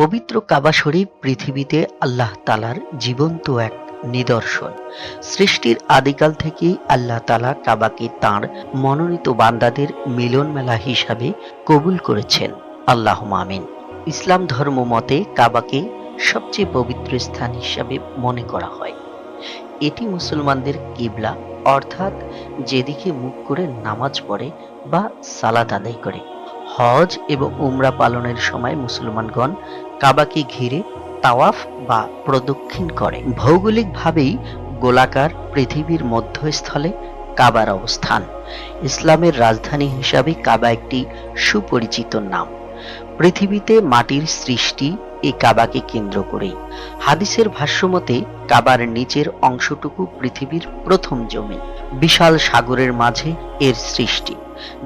পবিত্র কাবা শরীফ পৃথিবীতে আল্লাহ তালার জীবন্ত এক নিদর্শন। সৃষ্টির আদিকাল থেকেই আল্লাহ তালা কাবাকে তাঁর মনোনীত বান্দাদের মিলন মেলা হিসাবে কবুল করেছেন। আল্লাহ মামিন ইসলাম ধর্ম মতে কাবাকে সবচেয়ে পবিত্র স্থান হিসাবে মনে করা হয়। এটি মুসলমানদের কিবলা, অর্থাৎ যেদিকে মুখ করে নামাজ পড়ে বা সালাত আদায় করে। হজ এবং উমরা পালনের সময় মুসলমানগণ কাবাকে ঘিরে তাওয়াফ বা প্রদক্ষিণ করে। ভৌগোলিকভাবেই গোলাকার পৃথিবীর মধ্যস্থলে কাবার অবস্থান। ইসলামের রাজধানী হিসাবে কাবা একটি সুপরিচিত নাম। পৃথিবীতে মাটির সৃষ্টি এই কাবাকে কেন্দ্র করেই। হাদিসের ভাষ্যমতে, কাবার নিচের অংশটুকু পৃথিবীর প্রথম জমি। বিশাল সাগরের মাঝে এর সৃষ্টি।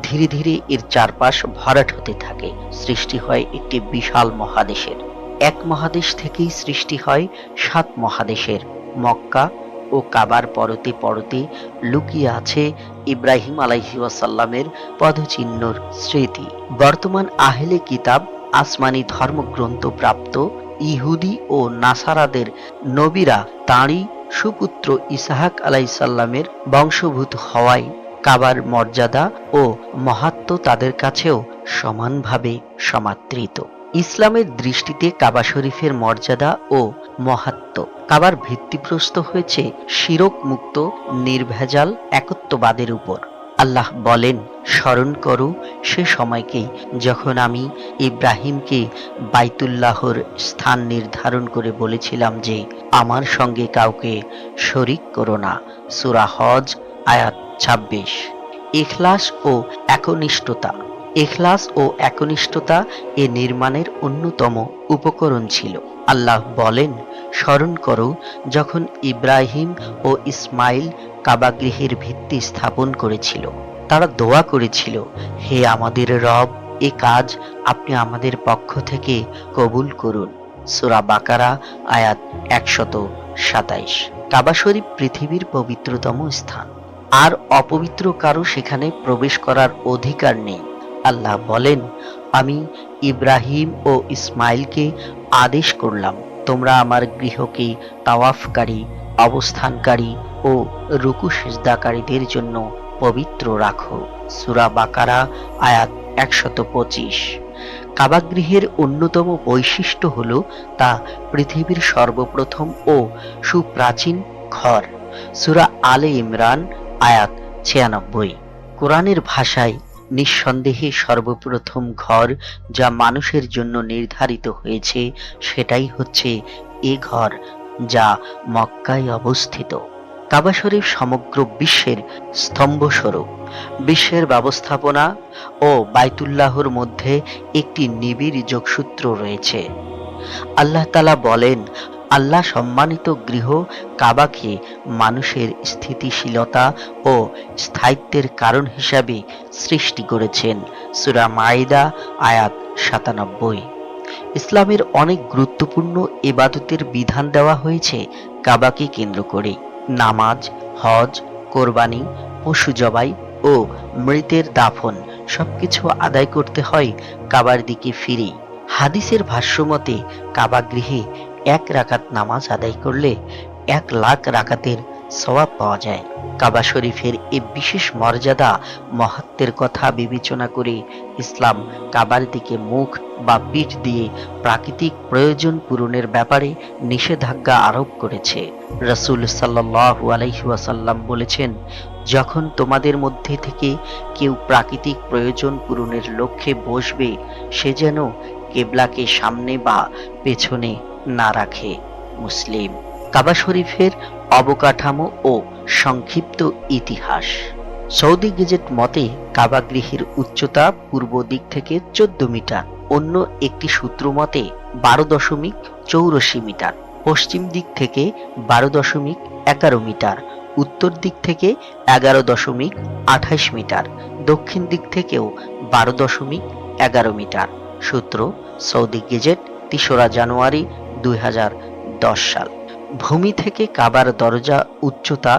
ধীরে ধীরে এর চারপাশ ভরাট হতে থাকে। সৃষ্টি হয় একটি বিশাল মহাদেশের। এক মহাদেশ থেকেই সৃষ্টি হয় সাত মহাদেশের। মক্কা ও কাবার পরতে পরতে লুকিয়ে আছে ইব্রাহিম আলাইহি ওয়াসাল্লামের পদচিহ্নর স্মৃতি। বর্তমান আহলে কিতাব, আসমানি ধর্মগ্রন্থ প্রাপ্ত ইহুদি ও নাসারাদের নবীরা তাঁরই সুপুত্র ইসাহাক আলাইসাল্লামের বংশভূত হওয়ায় কাবার মর্যাদা ও মহাত্ম তাদের কাছেও সমানভাবে সমাদৃত। ইসলামের দৃষ্টিতে কাবা শরীফের মর্যাদা ও মহাত্ম। কাবার ভিত্তিপ্রস্ত হয়েছে শিরক মুক্ত, নির্ভেজাল একত্ববাদের উপর। আল্লাহ বলেন, স্মরণ করো সে সময়কেই যখন আমি ইব্রাহিমকে বাইতুল্লাহর স্থান নির্ধারণ করে বলেছিলাম যে আমার সঙ্গে কাউকে শরিক করো না। সুরা হজ, আয়াত ছাব্বিশ। ইখলাস ও একনিষ্ঠতা। এখলাস ও একনিষ্ঠতা এ নির্মাণের অন্যতম উপকরণ ছিল। আল্লাহ বলেন, স্মরণ করো, যখন ইব্রাহিম ও ইসমাইল কাবাগৃহের ভিত্তি স্থাপন করেছিল। তারা দোয়া করেছিল, হে আমাদের রব, এ কাজ আপনি আমাদের পক্ষ থেকে কবুল করুন। সুরা বাকারা, আয়াত একশত সাতাইশ। কাবা শরীফ পৃথিবীর পবিত্রতম স্থান। আর অপবিত্র কারও সেখানে প্রবেশ করার অধিকার নেই। আল্লাহ বলেন, আমি ইব্রাহিম ও ইসমাইলকে আদেশ করলাম, তোমরা আমার গৃহকে তাওয়াফকারী, অবস্থানকারী ও রুকু সিজদাকারীদের জন্য পবিত্র রাখো। সুরা বাকারা, আয়াত একশত পঁচিশ। কাবাগৃহের অন্যতম বৈশিষ্ট্য হল তা পৃথিবীর সর্বপ্রথম ও সুপ্রাচীন ঘর। সুরা আলে ইমরান, আয়াত ছিয়ানব্বই। কোরআনের ভাষায় নিঃসন্দেহে সর্বপ্রথম ঘর যা মানুষের জন্য নির্ধারিত হয়েছে, সেটাই হচ্ছে এ ঘর যা মক্কায় অবস্থিত। কাবা শরীফ সমগ্র বিশ্বের স্তম্ভস্বরূপ। বিশ্বের ব্যবস্থাপনা ও বাইতুল্লাহর মধ্যে একটি নিবিড় যোগসূত্র রয়েছে। আল্লাহ তালা বলেন, আল্লাহ সম্মানিত গৃহ কাবাকে মানুষের স্থিতিশীলতা ও স্থায়িত্বের কারণ হিসাবে সৃষ্টি করেছেন। সুরা মাইদা আয়াত সাতানব্বই। ইসলামের অনেক গুরুত্বপূর্ণ ইবাদতের বিধান দেওয়া হয়েছে কাবাকে কেন্দ্র করে। নামাজ, হজ, কোরবানি, পশু জবাই ও মৃতের দাফন সবকিছু আদায় করতে হয় কাবার দিকে ফিরে। হাদিসের ভাষ্যমতে কাবা গৃহে এক রাকাত নামাজ আদায় করলে এক লাখ রাকাতের সওয়াব পাওয়া যায়। কাবা শরীফের এ বিশেষ মর্যাদা মহাত্মের কথা বিবেচনা করে ইসলাম কাবার দিকে মুখ বা পিঠ দিয়ে প্রাকৃতিক প্রয়োজন পূরণের ব্যাপারে নিষেধাজ্ঞা আরোপ করেছে। রসুল সাল্লাহু আলাইহাসাল্লাম বলেছেন, যখন তোমাদের মধ্যে থেকে কেউ প্রাকৃতিক প্রয়োজন পূরণের লক্ষ্যে বসবে, সে যেন কেবলাকে সামনে বা পেছনে না রাখে। মুসলিম কাবা শরীফের অবকাঠামো ও সংক্ষিপ্ত ইতিহাস। সৌদি গেজেট মতে, কাবা গৃহের উচ্চতা পূর্ব দিক থেকে চোদ্দ মিটার, অন্য একটি সূত্র মতে, বারো দশমিক চৌরাশি মিটার, পশ্চিম দিক থেকে বারো দশমিক এগারো মিটার, উত্তর দিক থেকে এগারো দশমিক আঠাশ মিটার, দক্ষিণ দিক থেকেও বারো দশমিক এগারো মিটার। সূত্র সৌদি গেজেট, তেসরা জানুয়ারি দুই হাজার দশ সাল। ভূমি থেকে কাবার দরজা উচ্চতা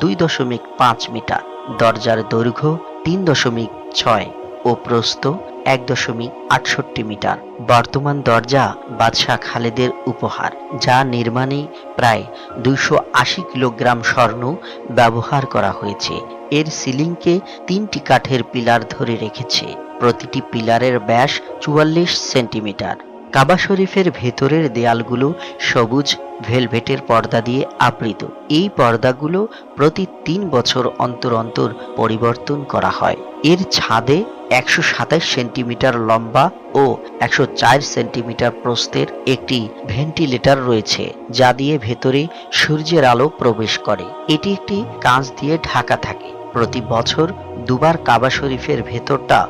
দুই দশমিক পাঁচ মিটার। দরজার দৈর্ঘ্য তিন দশমিক ছয় ও প্রস্থ এক দশমিক আটষট্টি মিটার। বর্তমান দরজা বাদশাহ খালেদের উপহার, যা নির্মাণে প্রায় দুইশো আশি কিলোগ্রাম স্বর্ণ ব্যবহার করা হয়েছে। এর সিলিংকে তিনটি কাঠের পিলার ধরে রেখেছে। প্রতিটি পিলারের ব্যাস চুয়াল্লিশ সেন্টিমিটার। কাবা শরীফের ভেতরের দেয়ালগুলো সবুজ ভেলভেটের পর্দা দিয়ে আবৃত। এই পর্দাগুলো প্রতি তিন বছর অন্তর অন্তর পরিবর্তন করা হয়। এর ছাদে একশো সাতাশ সেন্টিমিটার লম্বা ও একশো চার সেন্টিমিটার প্রস্থের একটি ভেন্টিলেটর রয়েছে, যা দিয়ে ভেতরে সূর্যের আলো প্রবেশ করে। এটি একটি কাঁচ দিয়ে ঢাকা থাকে। প্রতি বছর দুবার কাবা শরীফের ভেতরটা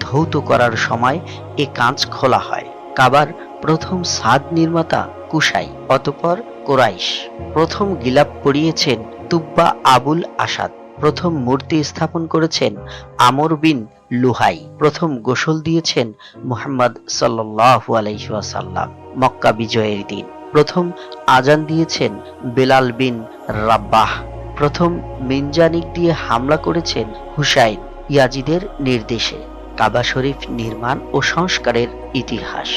ধৌত করার সময় এ কাঁচ খোলা হয়। কাবার প্রথম সাদ নির্মাতা কুশাই, অতপর কোরাইশ। প্রথম গিলাপ পড়িয়েছেন তুব্বা আবুল আসাদ। প্রথম মূর্তি স্থাপন করেছেন আমর বিন লুহাই। প্রথম গোসল দিয়েছেন মুহাম্মদ সাল্লাল্লাহু আলাইহি ওয়াসাল্লাম, মক্কা বিজয়ের দিন। প্রথম আজান দিয়েছেন বেলাল বিন রাব্বাহ। প্রথম মিনজানিক দিয়ে হামলা করেছেন হুসাইন ইয়াজিদের নির্দেশে। কাবা শরীফ নির্মাণ ও সংস্কারের ইতিহাস।